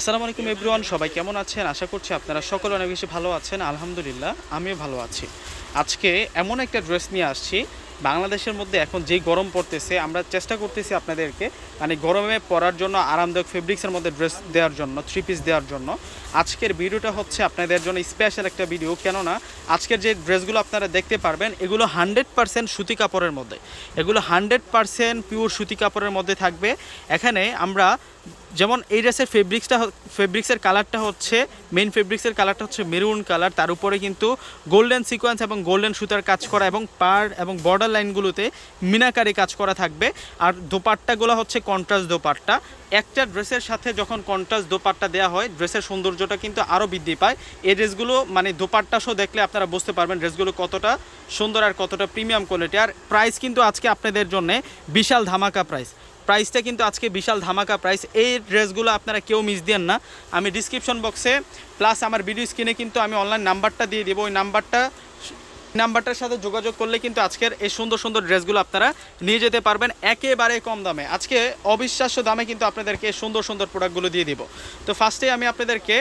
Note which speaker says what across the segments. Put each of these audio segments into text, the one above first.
Speaker 1: আসসালামু আলাইকুম এভরিওয়ান, সবাই কেমন আছেন? আশা করছি আপনারা সকলে অনেক বেশি ভালো আছেন। আলহামদুলিল্লাহ, আমিও ভালো আছি। আজকে এমন একটা ড্রেস নিয়ে আসছি। বাংলাদেশের মধ্যে এখন যেই গরম পড়তেছে, আমরা চেষ্টা করতেছি আপনাদেরকে মানে গরমে পরার জন্য, আরামদায়ক ফেব্রিক্সের মধ্যে ড্রেস দেওয়ার জন্য থ্রি পিস দেওয়ার জন্য। আজকের ভিডিওটা হচ্ছে আপনাদের জন্য স্পেশাল একটা ভিডিও কেননা আজকের যে ড্রেসগুলো আপনারা দেখতে পারবেন, এগুলো হান্ড্রেড পারসেন্ট সুতি কাপড়ের মধ্যে। এগুলো হান্ড্রেড পারসেন্ট পিওর সুতি কাপড়ের মধ্যে থাকবে। এখানে আমরা যেমন এই ড্রেসের ফেব্রিক্সটা ফেব্রিক্সের কালারটা হচ্ছে মেইন ফেব্রিক্সের কালারটা হচ্ছে মেরুন কালার তার উপরে কিন্তু গোল্ডেন সিকোয়েন্স এবং গোল্ডেন সুতার কাজ করা এবং পার এবং বর্ডার লাইনগুলোতে মিনাকারি কাজ করা থাকবে। আর দোপাট্টাগুলো হচ্ছে কন্ট্রাস্ট দোপাট্টা। একটা ড্রেসের সাথে যখন কন্ট্রাস্ট দোপাট্টা দেওয়া হয়, ড্রেসের সৌন্দর্যটা কিন্তু আরও বৃদ্ধি পায়। এই ড্রেসগুলো মানে দোপাট্টা সহ দেখলে আপনারা বুঝতে পারবেন ড্রেসগুলো কতটা সুন্দর আর কতটা প্রিমিয়াম কোয়ালিটি আর প্রাইস কিন্তু আজকে আপনাদের জন্য বিশাল ধামাকা প্রাইস প্রাইসটা কিন্তু আজকে বিশাল ধামাকা প্রাইস। এই ড্রেসগুলো আপনারা কেউ মিস দেন না। আমি ডিসক্রিপশন বক্সে প্লাস আমার ভিডিও স্ক্রিনে কিন্তু আমি অনলাইন নাম্বারটা দিয়ে দেবো। ওই নাম্বারটা, নাম্বারটার সাথে যোগাযোগ করলে কিন্তু আজকের এই সুন্দর সুন্দর ড্রেসগুলো আপনারা নিয়ে যেতে পারবেন একেবারে কম দামে। আজকে অবিশ্বাস্য দামে কিন্তু আপনাদেরকে সুন্দর সুন্দর প্রোডাক্টগুলো দিয়ে দিব। তো ফার্স্টে আমি আপনাদেরকে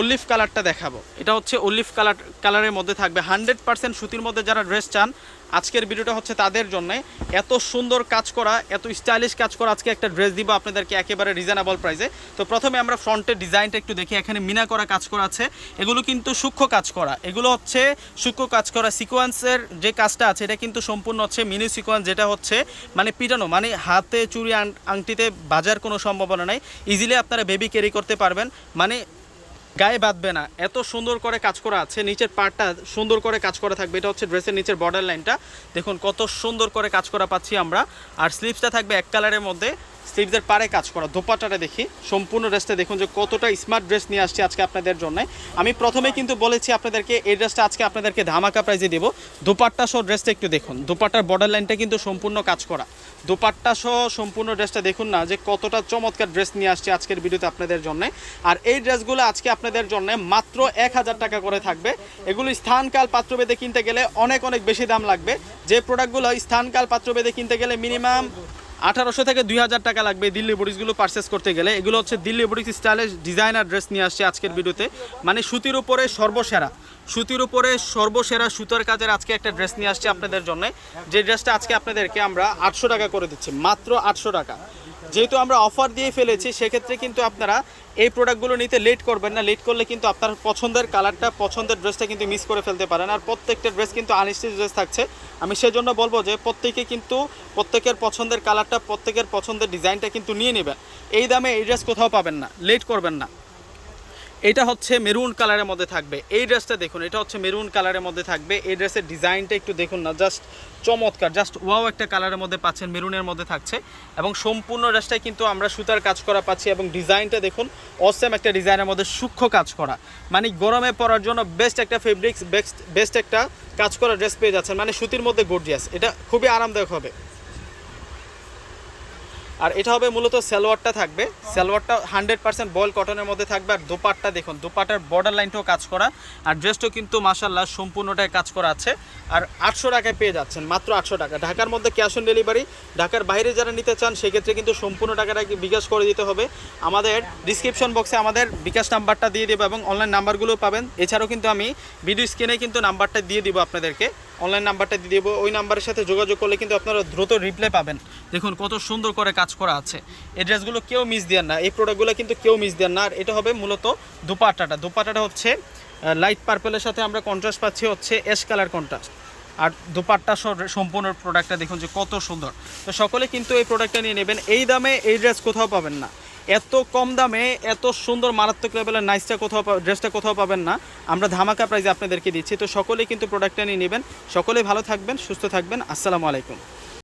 Speaker 1: অলিভ কালারটা দেখাবো। এটা হচ্ছে অলিভ কালার কালারের মধ্যে থাকবে। হান্ড্রেড পার্সেন্ট সুতির মধ্যে যারা ড্রেস চান আজকের ভিডিওটা হচ্ছে তাদের জন্য। এত সুন্দর কাজ করা, এত স্টাইলিশ কাজ করা আজকে একটা ড্রেস দিব আপনাদেরকে একেবারে রিজনেবল প্রাইসে তো প্রথমে আমরা ফ্রন্টের ডিজাইনটা একটু দেখি, এখানে মিনা করা কাজ করা আছে। এগুলো কিন্তু সূক্ষ্ম কাজ করা। এগুলো হচ্ছে সূক্ষ্ম কাজ করা সিকোয়েন্সের যে কাজটা আছে, এটা কিন্তু সম্পূর্ণ হচ্ছে মিনি সিকোয়েন্স যেটা হচ্ছে মানে পিটানো মানে হাতে চুরি আংটিতে বাজার কোনো সম্ভাবনা নাই। ইজিলি আপনারা বেবি ক্যারি করতে পারবেন। মানে গায়ে বাঁধবে না। এত সুন্দর করে কাজ করা আছে, নিচের পার্টটা সুন্দর করে কাজ করা থাকবে। এটা হচ্ছে ড্রেসের নিচের বর্ডার লাইনটা দেখুন, কত সুন্দর করে কাজ করা পাচ্ছি আমরা। আর স্লিভসটা থাকবে এক কালারের মধ্যে। স্লিভসের পারে কাজ করা দোপাটাটা দেখি, সম্পূর্ণ ড্রেসটা দেখুন যে কতটা স্মার্ট ড্রেস নিয়ে আসছি আজকে আপনাদের জন্য। আমি প্রথমে কিন্তু বলেছি আপনাদেরকে, এই ড্রেসটা আজকে আপনাদেরকে ধামাকা প্রাইজে দেবো। দোপাট্টা সহ ড্রেসটা একটু দেখুন, দোপাট্টার বর্ডার লাইনটা কিন্তু সম্পূর্ণ কাজ করা। দোপাট্টা সহ সম্পূর্ণ ড্রেসটা দেখুন না যে কতটা চমৎকার ড্রেস নিয়ে আসছে আজকের ভিডিওতে আপনাদের জন্য। আর এই ড্রেসগুলো আজকে আপনাদের জন্য মাত্র এক হাজার টাকা করে থাকবে। এগুলো স্থানকাল পাত্রভেদে কিনতে গেলে অনেক অনেক বেশি দাম লাগবে। যে প্রোডাক্টগুলো স্থানকাল পাত্রভেদে কিনতে গেলে মিনিমাম আঠারোশো থেকে দুই হাজার টাকা লাগবে দিল্লি বুটিক্সগুলো পারচেস করতে গেলে। এগুলো হচ্ছে দিল্লি বুটিক্স স্টাইলের ডিজাইনার ড্রেস নিয়ে আসছে আজকের ভিডিওতে। মানে সুতির উপরে সর্বসেরা। সুতির উপরে সর্বসেরা সুতার কাজের আজকে একটা ড্রেস নিয়ে আসছে আপনাদের জন্য। যে ড্রেসটা আজকে আপনাদেরকে আমরা আটশো টাকা করে দিচ্ছি। মাত্র আটশো টাকা। যেহেতু আমরা অফার দিয়ে ফেলেছি, সেক্ষেত্রে কিন্তু আপনারা এই প্রোডাক্টগুলো নিতে লেট করবেন না। লেট করলে কিন্তু আপনার পছন্দের কালারটা পছন্দের ড্রেসটা কিন্তু মিস করে ফেলতে পারেন। আর প্রত্যেকটা ড্রেস কিন্তু আনস্টিচ ড্রেস থাকছে। আমি সেই জন্য বলব যে, প্রত্যেকে কিন্তু প্রত্যেকের পছন্দের কালারটা প্রত্যেকের পছন্দের ডিজাইনটা কিন্তু নিয়ে নেবেন। এই দামে এই ড্রেস কোথাও পাবেন না। লেট করবেন না। এটা হচ্ছে মেরুন কালারের মধ্যে থাকবে। এই ড্রেসটা দেখুন, এটা হচ্ছে মেরুন কালারের মধ্যে থাকবে। এই ড্রেসের ডিজাইনটা একটু দেখুন না, জাস্ট চমৎকার, জাস্ট ওয়াও একটা কালারের মধ্যে পাচ্ছেন, মেরুনের মধ্যে থাকছে। এবং সম্পূর্ণ ড্রেসটাই কিন্তু আমরা সুতার কাজ করা পাচ্ছি এবং ডিজাইনটা দেখুন অসেম একটা ডিজাইনের মধ্যে সূক্ষ্ম কাজ করা। মানে গরমে পরার জন্য বেস্ট একটা ফেব্রিক্স বেস্ট বেস্ট একটা কাজ করা ড্রেস পেয়ে যাচ্ছেন। মানে সুতির মধ্যে গর্জিয়াস এটা খুবই আরামদায়ক হবে। আর এটা হবে মূলত সালোয়ারটা থাকবে। সালোয়ারটা হান্ড্রেড পার্সেন্ট বয়েল কটনের মধ্যে থাকবে। আর দোপাট্টা দেখুন, দোপাটার বর্ডার লাইনটাও কাজ করা। আর ড্রেসটাও কিন্তু মাসাল্লাহ সম্পূর্ণটাই কাজ করা আছে। আর আটশো টাকায় পেয়ে যাচ্ছেন, মাত্র আটশো টাকা। ঢাকার মধ্যে ক্যাশ অন ডেলিভারি ঢাকার বাইরে যারা নিতে চান, সেক্ষেত্রে কিন্তু সম্পূর্ণ টাকাটা বিকাশ করে দিতে হবে। আমাদের ডিসক্রিপশন বক্সে আমাদের বিকাশ নাম্বারটা দিয়ে দেবো এবং অনলাইন নাম্বারগুলো পাবেন। এছাড়াও কিন্তু আমি ভিডিও স্ক্রিনে কিন্তু নাম্বারটা দিয়ে দিব আপনাদেরকে। অনলাইন নাম্বারটা দিয়ে দেবো। ওই নাম্বারের সাথে যোগাযোগ করলে কিন্তু আপনারা দ্রুত রিপ্লাই পাবেন। দেখুন, কত সুন্দর করে কাজ করা আছে। এই ড্রেসগুলো কেউ মিস দেন না। এই প্রোডাক্টগুলো কিন্তু কেউ মিস দেন না। আর এটা হবে মূলত দুপাট্টাটা। দুপাট্টাটা হচ্ছে লাইট পার্পেলের সাথে আমরা কন্ট্রাস্ট পাচ্ছি হচ্ছে এস কালার কন্ট্রাস্ট আর দুপাট্টা সম্পূর্ণ প্রোডাক্টটা দেখুন যে কত সুন্দর। তো সকলে কিন্তু এই প্রোডাক্টটা নিয়ে নেবেন। এই দামে এই ড্রেস কোথাও পাবেন না। এত কম দামে এত সুন্দর মারাত্মক লেভেলের নাইসটা কোথাও ড্রেসটা কোথাও পাবেন না। আমরা ধামাকা প্রাইজে আপনাদেরকে দিচ্ছি। তো সকলেই কিন্তু প্রোডাক্টটা নিয়ে নেবেন। সকলেই ভালো থাকবেন, সুস্থ থাকবেন। আসসালামু আলাইকুম।